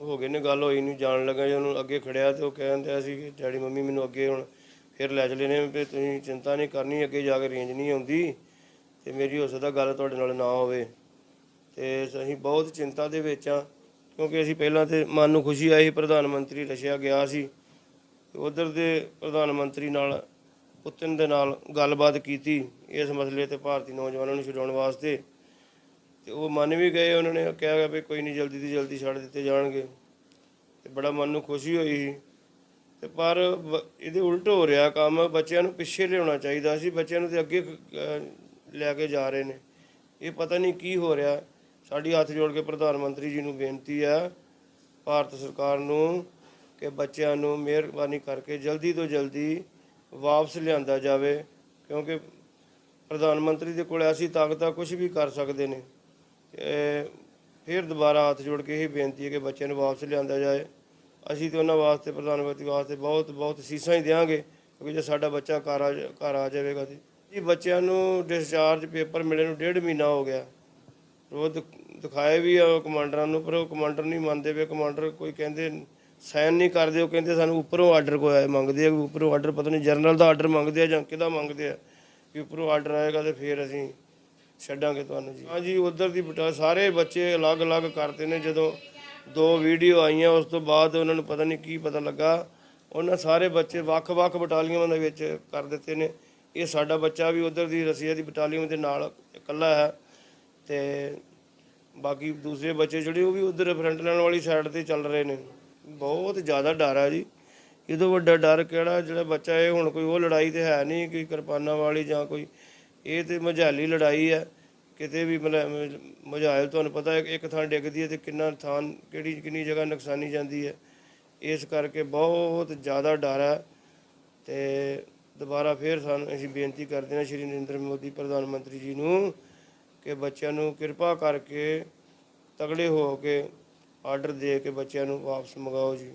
ਹੋ ਗਏ ਨੇ, ਗੱਲ ਹੋਈ ਨਹੀਂ ਜਾਣ ਲੱਗਾ ਜੇ ਉਹਨੂੰ ਅੱਗੇ ਖੜਿਆ ਤੇ ਉਹ ਕਹਿੰਦਾ ਸੀ ਕਿ ਡੈਡੀ ਮੰਮੀ ਮੈਨੂੰ ਅੱਗੇ ਹੁਣ ਫਿਰ ਲੈ ਚਲੇ ਨੇ ਵੀ ਤੁਸੀਂ ਚਿੰਤਾ ਨਹੀਂ ਕਰਨੀ, ਅੱਗੇ ਜਾ ਕੇ ਰੇਂਜ ਨਹੀਂ ਆਉਂਦੀ ਤੇ ਮੇਰੀ ਹੋ ਸਕਦਾ ਗੱਲ ਤੁਹਾਡੇ ਨਾਲ ਨਾ ਹੋਵੇ। ਤੇ ਅਸੀਂ ਬਹੁਤ ਚਿੰਤਾ ਦੇ ਵਿੱਚ ਆ, ਕਿਉਂਕਿ ਅਸੀਂ ਪਹਿਲਾਂ ਤੇ ਮਨ ਨੂੰ ਖੁਸ਼ੀ ਆਈ ਪ੍ਰਧਾਨ ਮੰਤਰੀ ਰਸ਼ੀਆ ਗਿਆ ਸੀ ਉਧਰ ਦੇ ਪ੍ਰਧਾਨ ਮੰਤਰੀ ਨਾਲ, ਪੁਤਿਨ ਦੇ ਨਾਲ ਗੱਲਬਾਤ ਕੀਤੀ ਇਸ ਮਸਲੇ ਤੇ ਭਾਰਤੀ ਨੌਜਵਾਨਾਂ ਨੂੰ ਛਡਾਉਣ ਵਾਸਤੇ। ਤੇ ਉਹ ਮੰਨ ਵੀ ਗਏ ਉਹਨਾਂ ਨੇ, ਕਿਹਾ ਵੀ ਕੋਈ ਨਹੀਂ ਜਲਦੀ ਤੋਂ ਜਲਦੀ ਛੱਡ ਦਿੱਤੇ ਜਾਣਗੇ। ਤੇ ਬੜਾ ਮਨ ਨੂੰ ਖੁਸ਼ੀ ਹੋਈ ਸੀ। ਤੇ ਪਰ ਬ- ਇਹਦੇ ਉਲਟ ਹੋ ਰਿਹਾ ਕੰਮ, ਬੱਚਿਆਂ ਨੂੰ ਪਿੱਛੇ ਲਿਆਉਣਾ ਚਾਹੀਦਾ ਸੀ, ਬੱਚਿਆਂ ਨੂੰ ਤੇ ਅੱਗੇ ਲੈ ਕੇ ਜਾ ਰਹੇ ਨੇ। ਇਹ ਪਤਾ ਨਹੀਂ ਕੀ ਹੋ ਰਿਹਾ। ਸਾਡੀ ਹੱਥ ਜੋੜ ਕੇ ਪ੍ਰਧਾਨ ਮੰਤਰੀ ਜੀ ਨੂੰ ਬੇਨਤੀ ਹੈ ਭਾਰਤ ਸਰਕਾਰ ਨੂੰ ਕਿ ਬੱਚਿਆਂ ਨੂੰ ਮਿਹਰਬਾਨੀ ਕਰਕੇ ਜਲਦੀ ਤੋਂ ਜਲਦੀ ਵਾਪਸ ਲਿਆਂਦਾ ਜਾਵੇ, ਕਿਉਂਕਿ ਪ੍ਰਧਾਨ ਮੰਤਰੀ ਦੇ ਕੋਲ ਐਸੀ ਤਾਕਤਾਂ ਆ ਕੁਝ ਵੀ ਕਰ ਸਕਦੇ ਨੇ। ਫਿਰ ਦੁਬਾਰਾ ਹੱਥ ਜੋੜ ਕੇ ਇਹ ਬੇਨਤੀ ਹੈ ਕਿ ਬੱਚਿਆਂ ਨੂੰ ਵਾਪਸ ਲਿਆਂਦਾ ਜਾਏ। ਅਸੀਂ ਤੇ ਉਹਨਾਂ ਵਾਸਤੇ ਪ੍ਰਧਾਨ ਮੰਤਰੀ ਵਾਸਤੇ ਬਹੁਤ ਬਹੁਤ ਸੀਸਾਂ ਹੀ ਦੇਵਾਂਗੇ ਕਿਉਂਕਿ ਜੇ ਸਾਡਾ ਬੱਚਾ ਘਰ ਆ ਜਾ- ਘਰ ਆ ਜਾਵੇਗਾ ਤੇ। ਜੀ, ਬੱਚਿਆਂ ਨੂੰ ਡਿਸਚਾਰਜ ਪੇਪਰ ਮਿਲੇ ਨੂੰ ਡੇਢ ਮਹੀਨਾ ਹੋ ਗਿਆ। ਰੋਜ਼ ਦਿਖਾਏ ਵੀ ਆ ਕਮਾਂਡਰਾਂ ਨੂੰ, ਪਰ ਉਹ ਕਮਾਂਡਰ ਨਹੀਂ ਮੰਨਦੇ ਵੇ ਕਮਾਂਡਰ ਕੋਈ ਕਹਿੰਦੇ ਸਾਈਨ ਨਹੀਂ ਕਰਦੇ, ਉਹ ਕਹਿੰਦੇ ਸਾਨੂੰ ਉੱਪਰੋਂ ਆਰਡਰ ਕੋਈ ਆਇਆ ਮੰਗਦੇ ਆ ਵੀ ਉੱਪਰੋਂ ਆਰਡਰ, ਪਤਾ ਨਹੀਂ ਜਰਨਲ ਦਾ ਆਰਡਰ ਮੰਗਦੇ ਆ ਜਾਂ ਕਿਹਦਾ ਮੰਗਦੇ ਆ। ਕਿ ਉੱਪਰੋਂ ਆਰਡਰ ਆਏਗਾ ਤੇ ਫਿਰ ਅਸੀਂ ਛੱਡਾਂਗੇ ਤੁਹਾਨੂੰ ਜੀ। ਹਾਂਜੀ, ਉਧਰ ਦੀ ਬਟਾ ਸਾਰੇ ਬੱਚੇ ਅਲੱਗ-ਅਲੱਗ ਕਰਤੇ ਨੇ। ਜਦੋਂ ਦੋ ਵੀਡੀਓ ਆਈਆਂ, ਉਸ ਤੋਂ ਬਾਅਦ ਉਹਨਾਂ ਨੂੰ ਪਤਾ ਨਹੀਂ ਕੀ ਪਤਾ ਲੱਗਾ। ਉਹਨਾਂ ਸਾਰੇ ਬੱਚੇ ਵੱਖ-ਵੱਖ ਬਟਾਲੀਅਨਾਂ ਦੇ ਵਿੱਚ ਕਰ ਦਿੱਤੇ ਨੇ। ਇਹ ਸਾਡਾ ਬੱਚਾ ਵੀ ਉਧਰ ਦੀ ਰਸੀਆ ਦੀ ਬਟਾਲੀਅਨ ਦੇ ਨਾਲ ਇਕੱਲਾ ਹੈ। ਤੇ ਬਾਕੀ ਦੂਸਰੇ ਬੱਚੇ ਜਿਹੜੇ, ਉਹ ਵੀ ਉਧਰ ਫਰੰਟ ਲਾਈਨ ਵਾਲੀ ਸਾਈਡ ਤੇ ਚੱਲ ਰਹੇ ਨੇ। ਬਹੁਤ ਜ਼ਿਆਦਾ ਡਰ ਹੈ ਜੀ। ਇਹਦੋਂ ਵੱਡਾ ਡਰ ਕਿਹੜਾ, ਜਿਹੜਾ ਬੱਚਾ ਇਹ ਹੁਣ ਕੋਈ ਉਹ ਲੜਾਈ ਤੇ ਹੈ ਨਹੀਂ, ਕੋਈ ਕਿਰਪਾਨਾਂ ਵਾਲੀ ਜਾਂ ਕੋਈ ਇਹ ਤੇ ਮਝਾਲੀ ਲੜਾਈ ਹੈ ਕਿਤੇ ਵੀ ਮਤਲਬ ਮਝਾਇਲ ਤੁਹਾਨੂੰ ਪਤਾ ਹੈ ਇੱਕ ਥਾਂ ਡਿੱਗਦੀ ਹੈ ਤੇ ਕਿੰਨਾ ਥਾਂ, ਕਿਹੜੀ, ਕਿੰਨੀ ਜਗ੍ਹਾ ਨੁਕਸਾਨੀ ਜਾਂਦੀ ਹੈ। ਇਸ ਕਰਕੇ ਬਹੁਤ ਜ਼ਿਆਦਾ ਡਰ ਹੈ ਤੇ ਦੁਬਾਰਾ ਫੇਰ ਸਾਨੂੰ ਅਸੀਂ ਬੇਨਤੀ ਕਰਦੇ ਹਾਂ ਸ਼੍ਰੀ ਨਰਿੰਦਰ ਮੋਦੀ ਪ੍ਰਧਾਨ ਮੰਤਰੀ ਜੀ ਨੂੰ ਕਿ ਬੱਚਿਆਂ ਨੂੰ ਕਿਰਪਾ ਕਰਕੇ ਤਗੜੇ ਹੋ ਕੇ ਆਰਡਰ ਦੇ ਕੇ ਬੱਚਿਆਂ ਨੂੰ ਵਾਪਸ ਮੰਗਾਓ ਜੀ।